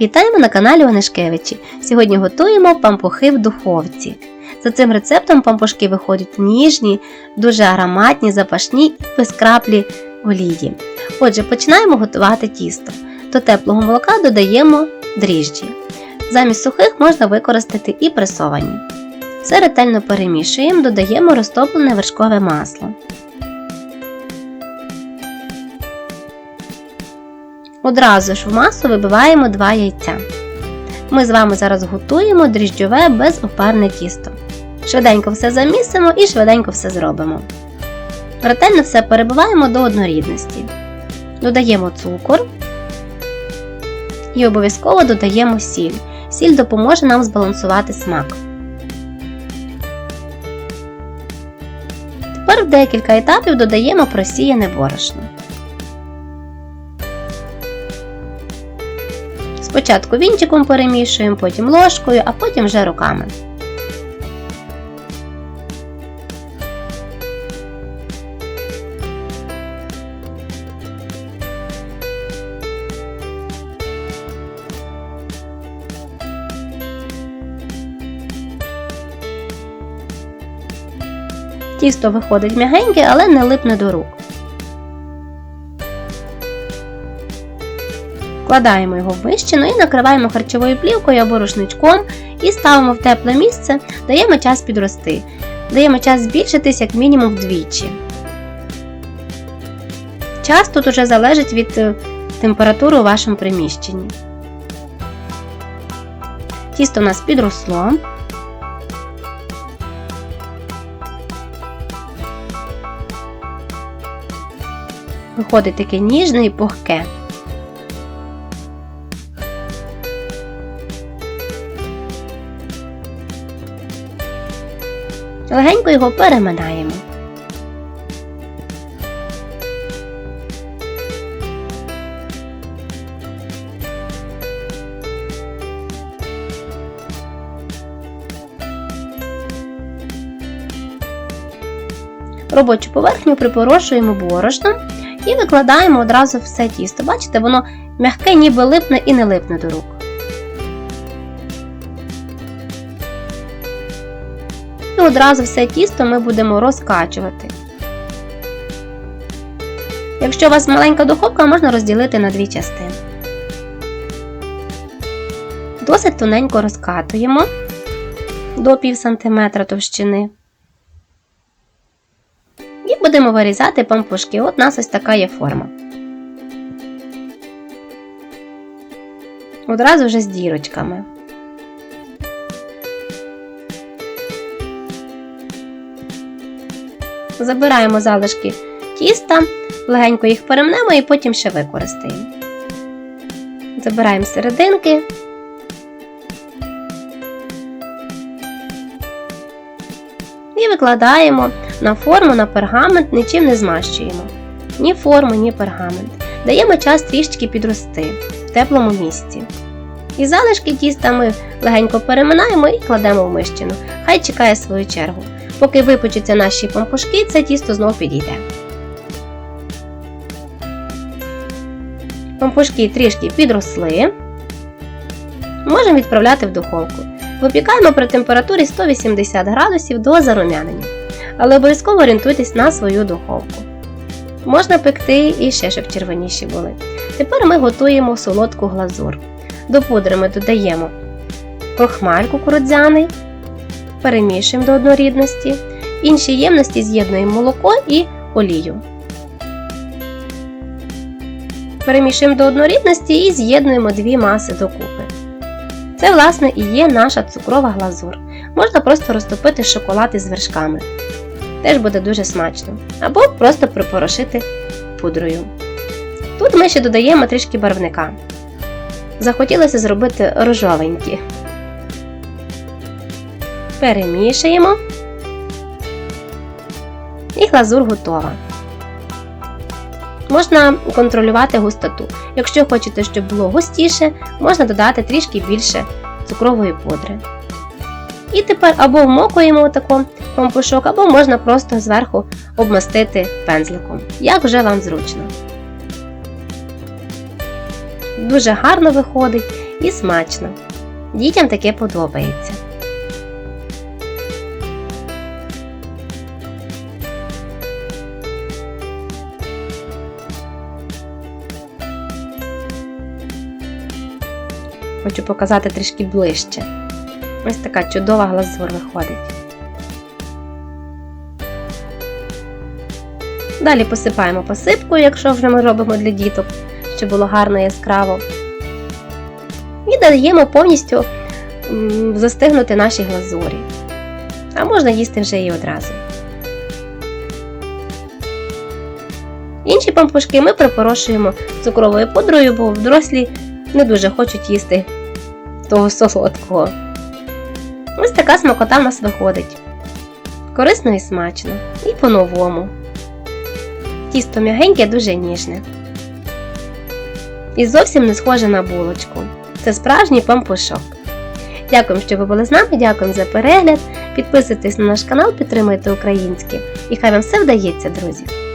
Вітаємо на каналі Онишкевичі. Сьогодні готуємо пампухи в духовці. За цим рецептом пампушки виходять ніжні, дуже ароматні, запашні і без краплі олії. Отже, починаємо готувати тісто. До теплого молока додаємо дріжджі. Замість сухих можна використати і пресовані. Все ретельно перемішуємо, додаємо розтоплене вершкове масло. Одразу ж в масу вибиваємо 2 яйця. Ми з вами зараз готуємо дріжджове безопарне тісто. Швиденько все замісимо і швиденько все зробимо. Ретельно все перебиваємо до однорідності. Додаємо цукор і обов'язково додаємо сіль. Сіль допоможе нам збалансувати смак. Тепер в декілька етапів додаємо просіяне борошно. Спочатку вінчиком перемішуємо, потім ложкою, а потім вже руками. Тісто виходить м'ягеньке, але не липне до рук. Вкладаємо його в вищину і накриваємо харчовою плівкою або рушничком і ставимо в тепле місце, даємо час підрости. Даємо час збільшитись як мінімум вдвічі. Час тут уже залежить від е, температури у вашому приміщенні. Тісто у нас підросло. Виходить таке ніжне і пухке. Легенько його переминаємо. Робочу поверхню припорошуємо борошном і викладаємо одразу все тісто. Бачите, воно м'яке, ніби липне і не липне до рук. І одразу все тісто ми будемо розкачувати. Якщо у вас маленька духовка, можна розділити на дві частини. Досить тоненько розкатуємо до пів сантиметра товщини. І будемо вирізати пампушки. От у нас ось така є форма. Одразу вже з дірочками. Забираємо залишки тіста, легенько їх перемнемо і потім ще використаємо. Забираємо серединки. І викладаємо на форму на пергамент, нічим не змащуємо. Ні форму, ні пергамент. Даємо час трішечки підрости в теплому місці. І залишки тіста ми легенько переминаємо і кладемо в мищину. Хай чекає свою чергу. Поки випечуться наші пампушки, це тісто знов підійде. Пампушки трішки підросли. Можемо відправляти в духовку. Випікаємо при температурі 180 градусів до зарум'янення. Але обов'язково орієнтуйтесь на свою духовку. Можна пекти і ще, щоб червоніші були. Тепер ми готуємо солодку глазур. До пудри ми додаємо крохмаль кукурудзяний, перемішуємо до однорідності. В іншій ємності з'єднуємо молоко і олію. Перемішуємо до однорідності і з'єднуємо дві маси докупи. Це, власне, і є наша цукрова глазур. Можна просто розтопити шоколад із вершками. Теж буде дуже смачно. Або просто припорошити пудрою. Тут ми ще додаємо трішки барвника. Захотілося зробити рожовенькі. Перемішуємо. І глазур готова. Можна контролювати густоту. Якщо хочете, щоб було густіше, можна додати трішки більше цукрової пудри. І тепер або вмокуємо отако пампушок, або можна просто зверху обмастити пензликом, як вже вам зручно. Дуже гарно виходить і смачно. Дітям таке подобається. Хочу показати трішки ближче. Ось така чудова глазур виходить. Далі посипаємо посипкою, якщо вже ми робимо для діток, щоб було гарно і яскраво. І даємо повністю застигнути наші глазурі. А можна їсти вже і одразу. Інші пампушки ми припорошуємо цукровою пудрою, бо дорослі не дуже хочуть їсти того солодкого. Ось така смакота в нас виходить. Корисно і смачно. І по-новому. Тісто м'ягеньке, дуже ніжне. І зовсім не схоже на булочку. Це справжній пампушок. Дякуємо, що ви були з нами, дякуємо за перегляд. Підписуйтесь на наш канал, підтримуйте українське. І хай вам все вдається, друзі!